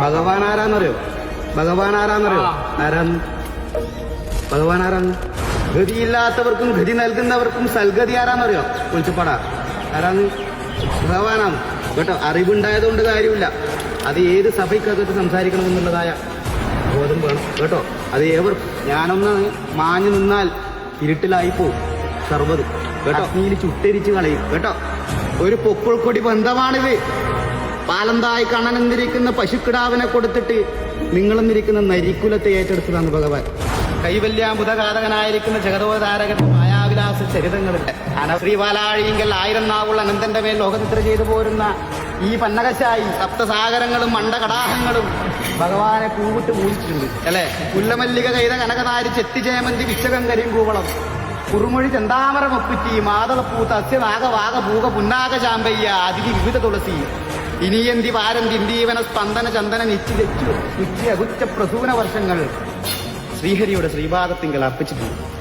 ഭഗവാൻ ആരാന്നറിയോ? ഭഗവാൻ ആരാന്നറിയോ. ആരാന്ന് ഭഗവാൻ ആരാന്ന് ഗതിയില്ലാത്തവർക്കും ഗതി നൽകുന്നവർക്കും സൽഗതി ആരാന്നറിയോ? വിളിച്ചപ്പാടാ ആരാന്ന് ഭഗവാനാണ്. കേട്ടോ? അറിവുണ്ടായതുകൊണ്ട് കാര്യമില്ല. അത് ഏത് സഭയ്ക്കകത്ത് സംസാരിക്കണമെന്നുള്ളതായ ബോധം വേണം. കേട്ടോ? അത് ഏവർ ഞാനൊന്ന് മാഞ്ഞു നിന്നാൽ ഇരുട്ടിലായി പോവും സർവതും. കേട്ടോ? നീൽ ചുട്ടരിച്ച് കളയും. കേട്ടോ? ഒരു പൊക്കിൾക്കൊടി ബന്ധമാണിത്. പാലന്തായി കണ്ണനെന്നിരിക്കുന്ന പശുക്കിടാവിനെ കൊടുത്തിട്ട് നിങ്ങളെന്നിരിക്കുന്ന നരിക്കുലത്തെ ഏറ്റെടുത്തതാണ് ഭഗവാൻ. കൈവല്യാമുതഘാതകനായിരിക്കുന്ന ജഗതോതാരകൻ മായാവിലാസ ചരിതങ്ങളിൽ അനശ്രീപാലാഴിയെങ്കിൽ ആയിരം നാവുള്ള അനന്തന്റെ മേൽ ലോകനിദ്ര ചെയ്തു പോരുന്ന ഈ പന്നകശായി സപ്തസാഗരങ്ങളും മണ്ടകടാഹങ്ങളും ഭഗവാനെ പൂവിട്ട് പൂജിച്ചിട്ടുണ്ട്. അല്ലെ? പുല്ലമല്ലിക ചെയ്ത കനകനാരി ചെത്തിജയമന്തി വിശകം കൂവളം. കുറുമൊഴി ചെന്താമര മൊക്കുറ്റി മാതളപ്പൂ തസ്യ വാഗ പൂക പുന്നാക ചാമ്പയ്യ അതിഥി വിവിധ തുളസി. ഇനിയന്തി വാരം ദിന്തീവന സ്പന്ദന ചന്ദന നിത്യ നിത്യ അകുറ്റ പ്രസൂന വർഷങ്ങൾ ശ്രീഹരിയുടെ ശ്രീപാദത്തിങ്കൽ അർപ്പിച്ചിട്ടുണ്ട്.